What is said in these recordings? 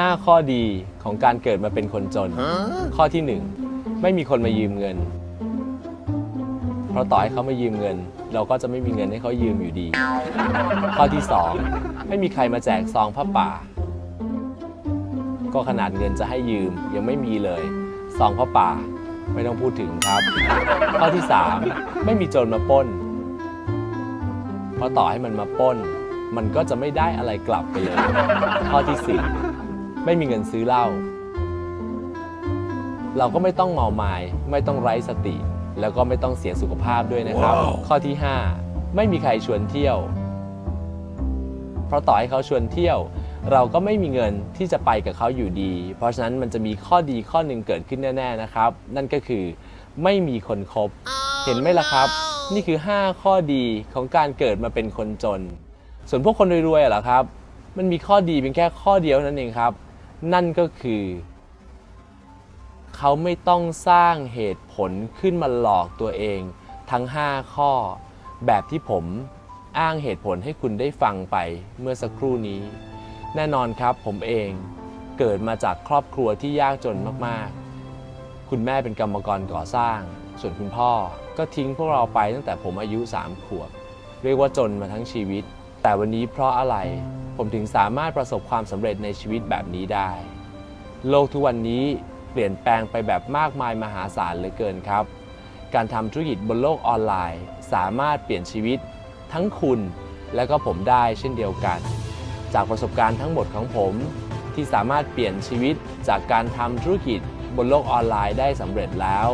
5 ข้อดีของการเกิดมาเป็นคนจน ข้อที่ 1 ไม่มีคนมายืมเงิน เพราะต่อให้เขามายืมเงิน เราก็จะไม่มีเงินให้เขายืมอยู่ดี ข้อที่ 2 ไม่มีใครมาแจกซองผ้าป่า ก็ขนาดเงินจะให้ยืมยังไม่มีเลยซองผ้าป่าไม่ต้องพูดถึงครับ ข้อที่ 3 ไม่มีโจรมาปล้น เพราะต่อให้มันมาปล้น มันก็จะไม่ได้อะไรกลับไปเลย ข้อที่ 4 ไม่มีเงินซื้อเหล้าเราก็ไม่ต้องเมาไม้ไม่ต้องไร้สติ แล้วก็ไม่ต้องเสียสุขภาพด้วยนะครับข้อที่ 5 ไม่มีใครชวนเที่ยว เพราะต่อให้เขาชวนเที่ยว เราก็ไม่มีเงินที่จะไปกับเขาอยู่ดี เพราะฉะนั้นมันจะมีข้อดีข้อหนึ่งเกิดขึ้นแน่ ๆนะครับ นั่นก็คือไม่มีคนคบเห็นไหมล่ะครับนี่คือ 5 ข้อดีของการเกิดมาเป็นคนจน ส่วนพวกคนรวยๆอะเหรอครับ มันมีข้อดีเพียงแค่ข้อเดียวนั่นเองครับ นั่นก็คือ เขาไม่ต้องสร้างเหตุผลขึ้นมาหลอกตัวเองทั้ง 5 ข้อ แบบที่ผมอ้างเหตุผลให้คุณได้ฟังไปเมื่อสักครู่นี้ แน่นอนครับผมเองเกิดมาจากครอบครัวที่ยากจนมากๆ คุณแม่เป็นกรรมกรก่อสร้าง ส่วนคุณพ่อก็ทิ้งพวกเราไปตั้งแต่ผมอายุ 3 ขวบ เรียกว่าจนมาทั้งชีวิต แต่วันนี้เพราะอะไร ผมถึงสามารถประสบความสำเร็จในชีวิตแบบนี้ได้ โลกทุกวันนี้เปลี่ยนแปลงไปแบบมากมายมหาศาลเหลือเกินครับ การทำธุรกิจบนโลกออนไลน์ สามารถเปลี่ยนชีวิต ทั้งคุณและก็ผมได้เช่นเดียวกัน จากประสบการณ์ทั้งหมดของผม ที่สามารถเปลี่ยนชีวิตจากการทำธุรกิจบนโลกออนไลน์ได้สำเร็จแล้ว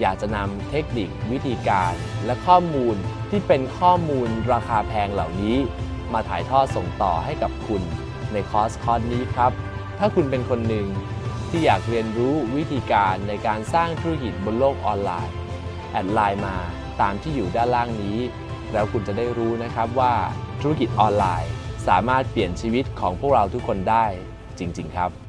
อยากจะนำเทคนิควิธีการ และข้อมูลที่เป็นข้อมูลราคาแพงเหล่านี้ มาถ่ายทอดส่งต่อให้กับคุณในคอร์สคอร์สนี้ครับ ถ้าคุณเป็นคนหนึ่งที่อยากเรียนรู้วิธีการในการสร้างธุรกิจบนโลกออนไลน์ แอดไลน์มาตามที่อยู่ด้านล่างนี้ แล้วคุณจะได้รู้นะครับว่าธุรกิจออนไลน์ สามารถเปลี่ยนชีวิตของพวกเราทุกคนได้จริง ๆ ครับ